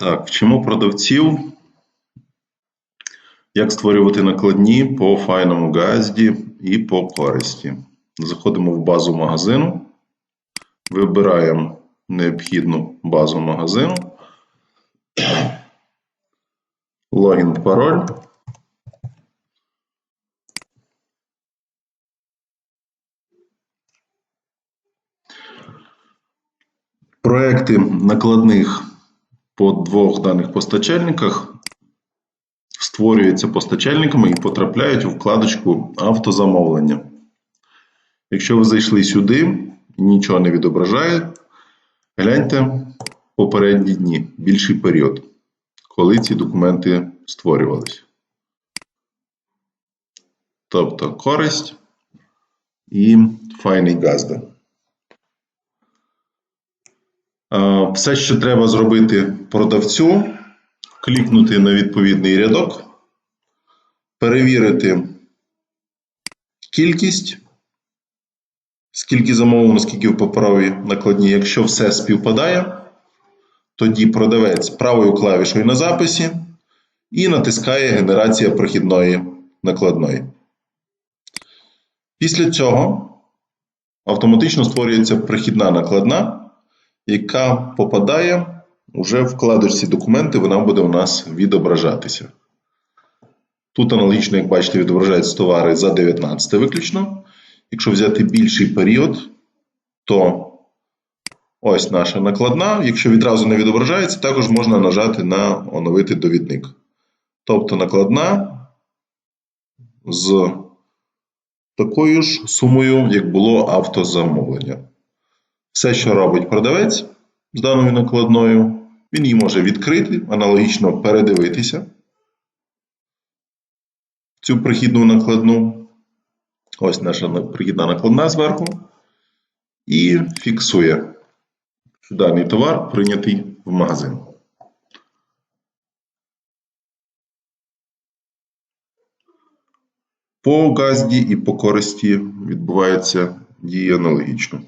Так, вчимо продавців, як створювати накладні по файному газді і по користі. Заходимо в базу магазину, вибираємо необхідну базу магазину, логін, пароль. Проекти накладних по двох даних постачальниках створюються постачальниками і потрапляють у вкладочку автозамовлення. Якщо ви зайшли сюди нічого не відображає, гляньте попередні дні, більший період, коли ці документи створювалися. Тобто користь і файний газда. Все, що треба зробити продавцю, клікнути на відповідний рядок, перевірити кількість, скільки замовлено, скільки в паперовій накладні. Якщо все співпадає, тоді продавець правою клавішою на записі і натискає генерація прохідної накладної. Після цього автоматично створюється прихідна накладна яка попадає вже в вкладочці документи, вона буде у нас відображатися. Тут аналогічно, як бачите, відображаються товари за 19 виключно. Якщо взяти більший період, то ось наша накладна. Якщо відразу не відображається, також можна нажати на оновити довідник. Тобто накладна з такою ж сумою, як було автозамовлення. Все, що робить продавець з даною накладною, він її може відкрити, аналогічно передивитися цю прихідну накладну. Ось наша прихідна накладна зверху. І фіксує, що даний товар прийнятий в магазин. По газді і по користі відбувається дії аналогічно.